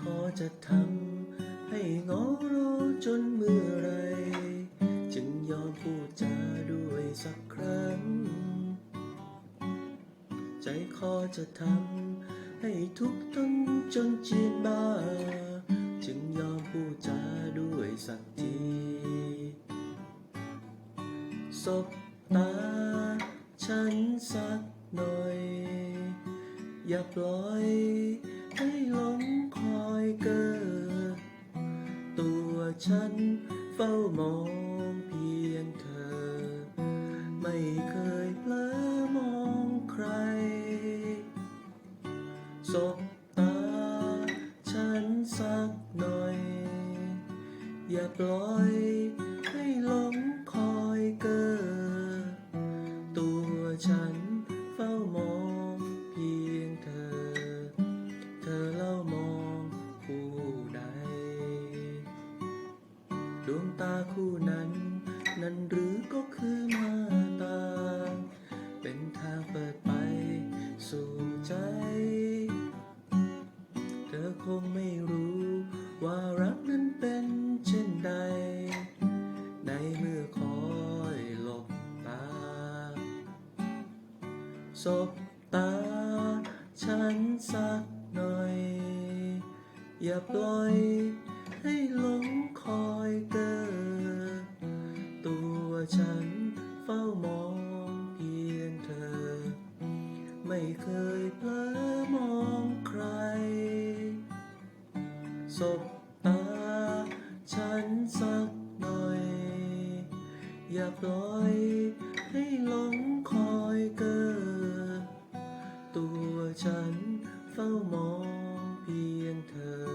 ขอจะทำให้งาเราจนเมื่อไร จึงยอมพูดจาด้วยสักครั้ง ใจคอจะทำให้ทุกทนจนจีนบ้า จึงยอมพูดจาด้วยสักทีสบตาฉันสักหน่อย อย่าปล่อย ให้หลงคอยเกิดตัวฉันเฝ้ามองเพียงเธอ ไม่เคยเผลอมองใคร สบตาฉันสักหน่อย อย่าปล่อยให้หลงคอยเกิดตัวฉันเฝ้ามอง ดวงตาคู่นั้น นั้นหรือก็คือหน้าตา เป็นทางเปิดไปสู่ใจ เธอคงไม่รู้ว่ารักนั้นเป็นเช่นใด ในเมื่อคอยหลบตา สบตา ฉันสักหน่อย อย่าปล่อย ให้หลงคอยเกิด ตัวฉันเฝ้ามองเพียงเธอ ไม่เคยเผลอมองใคร สบตา ฉันสักหน่อย อย่าปล่อยให้หลงคอยเกิด ตัวฉันเฝ้ามองเพียงเธอ